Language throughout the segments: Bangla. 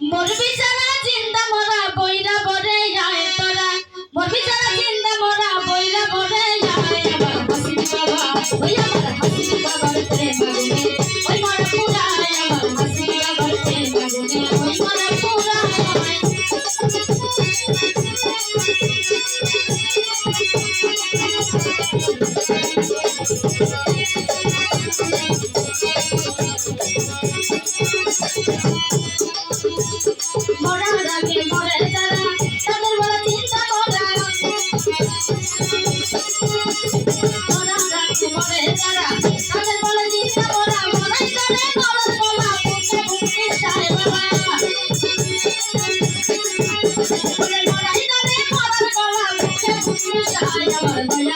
মরবি Thank you.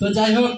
তো যাই হোক।